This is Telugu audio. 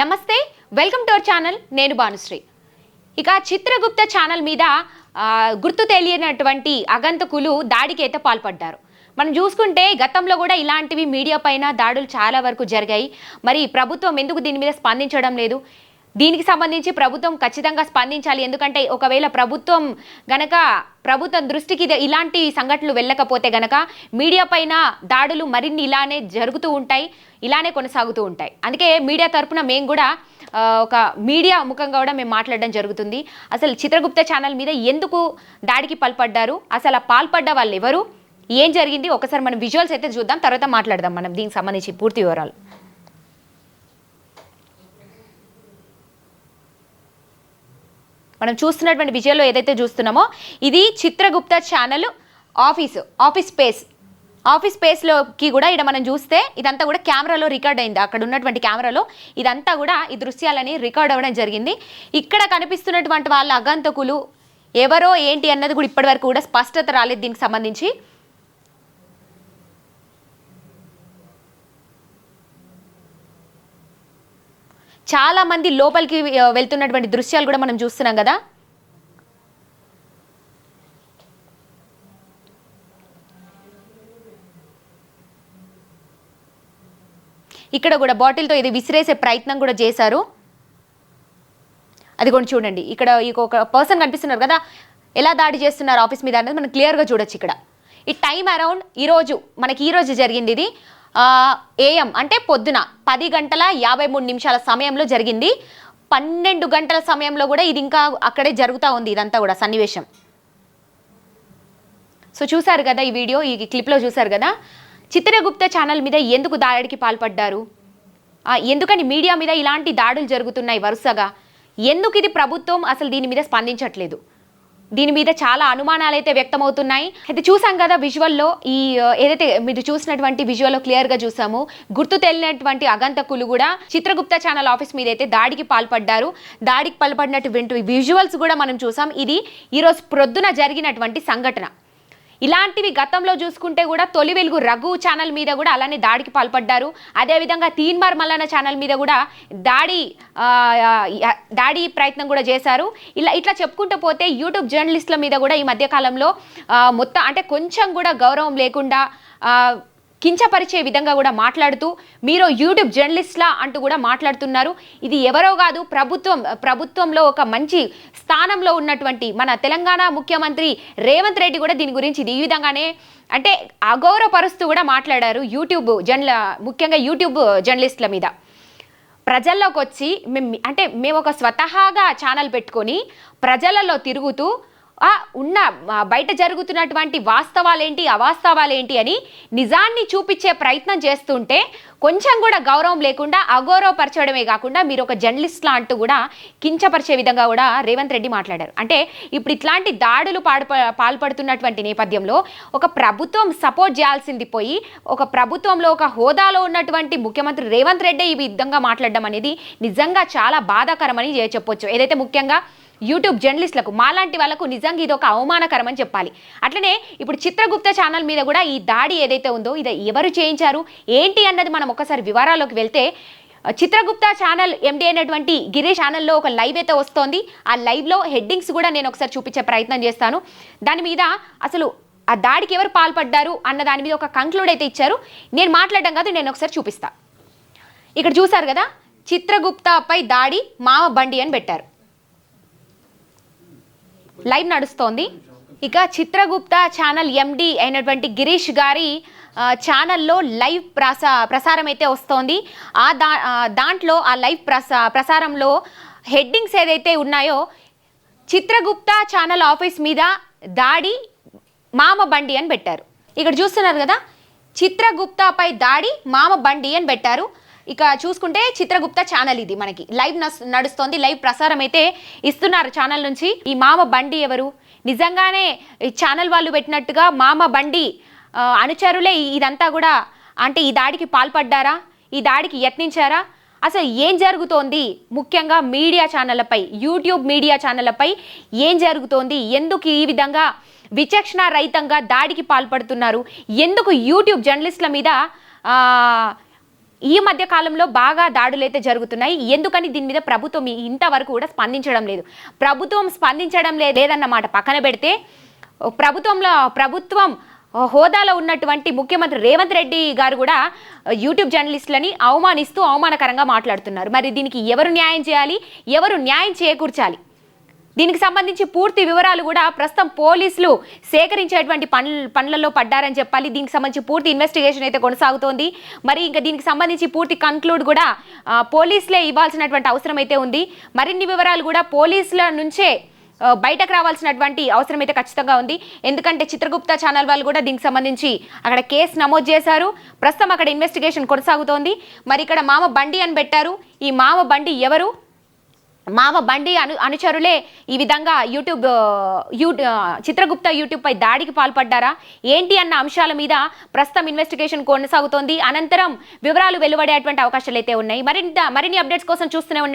నమస్తే వెల్కమ్ టు అవర్ ఛానల్ నేను భానుశ్రీ. ఇక చిత్రగుప్త ఛానల్ మీద గుర్తు తెలియనటువంటి అగంతకులు దాడికి అయితే పాల్పడ్డారు. మనం చూసుకుంటే గతంలో కూడా ఇలాంటివి మీడియా పైన దాడులు చాలా వరకు జరిగాయి. మరి ప్రభుత్వం ఎందుకు దీని మీద స్పందించడం లేదు? దీనికి సంబంధించి ప్రభుత్వం ఖచ్చితంగా స్పందించాలి. ఎందుకంటే ఒకవేళ ప్రభుత్వం గనక ప్రభుత్వం దృష్టికి ఇలాంటి సంఘటనలు వెళ్ళకపోతే గనక మీడియా పైన దాడులు మరిన్ని ఇలానే జరుగుతూ ఉంటాయి ఇలానే కొనసాగుతూ ఉంటాయి. అందుకే మీడియా తరపున మేము కూడా ఒక మీడియా ముఖంగా కూడా మేము మాట్లాడడం జరుగుతుంది. అసలు చిత్రగుప్త ఛానల్ మీద ఎందుకు దాడికి పాల్పడ్డారు? అసలు ఆ పాల్పడ్డ వాళ్ళు ఎవరు ఏం జరిగింది? ఒకసారి మనం విజువల్స్ అయితే చూద్దాం తర్వాత మాట్లాడదాం మనం దీనికి సంబంధించి పూర్తి వివరాలు. మనం చూస్తున్నటువంటి విజయంలో ఏదైతే చూస్తున్నామో ఇది Chitragupta channel office office space office స్పేస్లోకి కూడా ఇక్కడ మనం చూస్తే ఇదంతా కూడా కెమెరాలో రికార్డ్ అయింది. అక్కడ ఉన్నటువంటి కెమెరాలో ఇదంతా కూడా ఈ దృశ్యాలని రికార్డ్ అవ్వడం జరిగింది. ఇక్కడ కనిపిస్తున్నటువంటి వాళ్ళ అగంతకులు ఎవరో ఏంటి అన్నది కూడా ఇప్పటివరకు కూడా స్పష్టత రాలేదు దీనికి సంబంధించి. చాలా మంది లోపలికి వెళ్తున్నటువంటి దృశ్యాలు కూడా మనం చూస్తున్నాం కదా? ఇక్కడ కూడా బాటిల్తో ఇది విసిరేసే ప్రయత్నం కూడా చేశారు. అది కూడా చూడండి. ఇక్కడ ఒక పర్సన్ కనిపిస్తున్నారు కదా. ఎలా దాడి చేస్తున్నారు ఆఫీస్ మీద అనేది మనం క్లియర్గా చూడొచ్చు ఇక్కడ. ఈ టైం అరౌండ్ ఈరోజు మనకి ఈరోజు జరిగింది ఇది. ఏఎం అంటే పొద్దున పది గంటల యాభై మూడు నిమిషాల సమయంలో జరిగింది. పన్నెండు గంటల సమయంలో కూడా ఇది ఇంకా అక్కడే జరుగుతూ ఉంది ఇదంతా కూడా సన్నివేశం. సో చూశారు కదా ఈ వీడియో ఈ క్లిప్లో చూశారు కదా? చిత్రగుప్త ఛానల్ మీద ఎందుకు దాడికి పాల్పడ్డారు? ఎందుకని మీడియా మీద ఇలాంటి దాడులు జరుగుతున్నాయి వరుసగా? ఎందుకు ఇది ప్రభుత్వం అసలు దీని మీద స్పందించట్లేదు? దీని మీద చాలా అనుమానాలు అయితే వ్యక్తమవుతున్నాయి. అయితే చూసాం కదా విజువల్లో ఈ ఏదైతే మీరు చూసినటువంటి విజువల్లో క్లియర్గా చూసాము గుర్తు తెలియనటువంటి అగంతకులు కూడా చిత్రగుప్త ఛానల్ ఆఫీస్ మీద అయితే దాడికి పాల్పడ్డారు. దాడికి పాల్పడినటువంటి విజువల్స్ కూడా మనం చూసాం. ఇది ఈరోజు ప్రొద్దున జరిగినటువంటి సంఘటన. ఇలాంటివి గతంలో చూసుకుంటే కూడా తొలి వెలుగు రఘు ఛానల్ మీద కూడా అలానే దాడికి పాల్పడ్డారు. అదేవిధంగా తీన్మార్ మల్లన్న ఛానల్ మీద కూడా దాడి దాడి ప్రయత్నం కూడా చేశారు. ఇలా ఇట్లా చెప్పుకుంటూ పోతే యూట్యూబ్ జర్నలిస్టుల మీద కూడా ఈ మధ్యకాలంలో మొత్తం అంటే కొంచెం కూడా గౌరవం లేకుండా కించపరిచే విధంగా కూడా మాట్లాడుతూ మీరు యూట్యూబ్ జర్నలిస్ట్లా అంటూ కూడా మాట్లాడుతున్నారు. ఇది ఎవరో కాదు ప్రభుత్వం ప్రభుత్వంలో ఒక మంచి స్థానంలో ఉన్నటువంటి మన తెలంగాణ ముఖ్యమంత్రి రేవంత్ రెడ్డి కూడా దీని గురించి ఇది ఈ విధంగానే అంటే అగౌరవపరుస్తూ కూడా మాట్లాడారు యూట్యూబ్ జర్నల ముఖ్యంగా యూట్యూబ్ జర్నలిస్టుల మీద. ప్రజల్లోకి వచ్చి మేము అంటే మేము ఒక స్వతహాగా ఛానల్ పెట్టుకొని ప్రజలలో తిరుగుతూ ఉన్న బయట జరుగుతున్నటువంటి వాస్తవాలేంటి అవాస్తవాలేంటి అని నిజాన్ని చూపించే ప్రయత్నం చేస్తుంటే కొంచెం కూడా గౌరవం లేకుండా అగౌరవపరచడమే కాకుండా మీరు ఒక జర్నలిస్ట్లా అంటూ కూడా కించపరిచే విధంగా కూడా రేవంత్ రెడ్డి మాట్లాడారు. అంటే ఇప్పుడు ఇట్లాంటి దాడులు పాడు పాల్పడుతున్నటువంటి నేపథ్యంలో ఒక ప్రభుత్వం సపోర్ట్ చేయాల్సింది పోయి ఒక ప్రభుత్వంలో ఒక హోదాలో ఉన్నటువంటి ముఖ్యమంత్రి రేవంత్ రెడ్డి ఈ విధంగా మాట్లాడడం అనేది నిజంగా చాలా బాధాకరమని చెప్పొచ్చు. ఏదైతే ముఖ్యంగా యూట్యూబ్ జర్నలిస్టులకు మాలాంటి వాళ్ళకు నిజంగా ఇది ఒక అవమానకరం అని చెప్పాలి. అట్లనే ఇప్పుడు చిత్రగుప్త ఛానల్ మీద కూడా ఈ దాడి ఏదైతే ఉందో ఇది ఎవరు చేయించారు ఏంటి అన్నది మనం ఒకసారి వివరాల్లోకి వెళ్తే చిత్రగుప్త ఛానల్ ఎండి అయినటువంటి గిరీష్ ఛానల్లో ఒక లైవ్ అయితే వస్తోంది. ఆ లైవ్లో హెడ్డింగ్స్ కూడా నేను ఒకసారి చూపించే ప్రయత్నం చేస్తాను. దాని మీద అసలు ఆ దాడికి ఎవరు పాల్పడ్డారు అన్న దాని మీద ఒక కంక్లూడ్ అయితే ఇచ్చారు. నేను మాట్లాడడం కాదు నేను ఒకసారి చూపిస్తాను ఇక్కడ చూసారు కదా చిత్రగుప్తపై దాడి మామ బండి అని పెట్టారు. లైవ్ నడుస్తోంది. ఇక చిత్రగుప్త ఛానల్ ఎండి అయినటువంటి గిరీష్ గారి ఛానల్లో లైవ్ ప్రసా ప్రసారం అయితే వస్తోంది. ఆ దా దాంట్లో ఆ లైవ్ ప్రసా ప్రసారంలో హెడ్డింగ్స్ ఏదైతే ఉన్నాయో చిత్రగుప్త ఛానల్ ఆఫీస్ మీద దాడి మామ బండి అని పెట్టారు. ఇక్కడ చూస్తున్నారు కదా చిత్రగుప్తపై దాడి మామ బండి అని పెట్టారు. ఇక చూసుకుంటే చిత్రగుప్త ఛానల్ ఇది మనకి. లైవ్ నడుస్తోంది. లైవ్ ప్రసారం అయితే ఇస్తున్నారు ఛానల్ నుంచి. ఈ మామ బండి ఎవరు? నిజంగానే ఈ ఛానల్ వాళ్ళు పెట్టినట్టుగా మామ బండి అనుచరులే ఇదంతా కూడా. అంటే ఈ దాడికి పాల్పడ్డారా? ఈ దాడికి యత్నించారా? అసలు ఏం జరుగుతోంది? ముఖ్యంగా మీడియా ఛానళ్ళపై యూట్యూబ్ మీడియా ఛానళ్ళపై ఏం జరుగుతోంది? ఎందుకు ఈ విధంగా విచక్షణ రహితంగా దాడికి పాల్పడుతున్నారు? ఎందుకు యూట్యూబ్ జర్నలిస్టుల మీద ఈ మధ్య కాలంలో బాగా దాడులు అయితే జరుగుతున్నాయి. ఎందుకని దీని మీద ప్రభుత్వం ఇంతవరకు కూడా స్పందించడం లేదు. ప్రభుత్వం స్పందించడం లేదన్నమాట. పక్కన పెడితే ప్రభుత్వంలో ప్రభుత్వం హోదాలో ఉన్నటువంటి ముఖ్యమంత్రి రేవంత్ రెడ్డి గారు కూడా యూట్యూబ్ జర్నలిస్టులని అవమానిస్తూ అవమానకరంగా మాట్లాడుతున్నారు. మరి దీనికి ఎవరు న్యాయం చేయాలి? ఎవరు న్యాయం చేకూర్చాలి? దీనికి సంబంధించి పూర్తి వివరాలు కూడా ప్రస్తుతం పోలీసులు సేకరించేటువంటి పనుల పనులలో పడ్డారని చెప్పాలి. దీనికి సంబంధించి పూర్తి ఇన్వెస్టిగేషన్ అయితే కొనసాగుతోంది. మరి ఇంకా దీనికి సంబంధించి పూర్తి కంక్లూడ్ కూడా పోలీసులే ఇవ్వాల్సినటువంటి అవసరం అయితే ఉంది. మరిన్ని వివరాలు కూడా పోలీసుల నుంచే బయటకు రావాల్సినటువంటి అవసరం అయితే ఖచ్చితంగా ఉంది. ఎందుకంటే చిత్రగుప్త ఛానల్ వాళ్ళు కూడా దీనికి సంబంధించి అక్కడ కేసు నమోదు చేశారు. ప్రస్తుతం అక్కడ ఇన్వెస్టిగేషన్ కొనసాగుతోంది. మరి ఇక్కడ మామ బండి అని పెట్టారు. ఈ మామ బండి ఎవరు? మామ బండి అను అనుచరులే ఈ విధంగా యూట్యూబ్ యూ చిత్రగుప్త యూట్యూబ్ పై దాడికి పాల్పడ్డారా? ఏంటి అన్న అంశాల మీద ప్రస్తుతం ఇన్వెస్టిగేషన్ కొనసాగుతోంది. అనంతరం వివరాలు వెలువడేటువంటి అవకాశాలు అయితే ఉన్నాయి. మరింత మరిన్ని అప్డేట్స్ కోసం చూస్తూనే ఉండండి.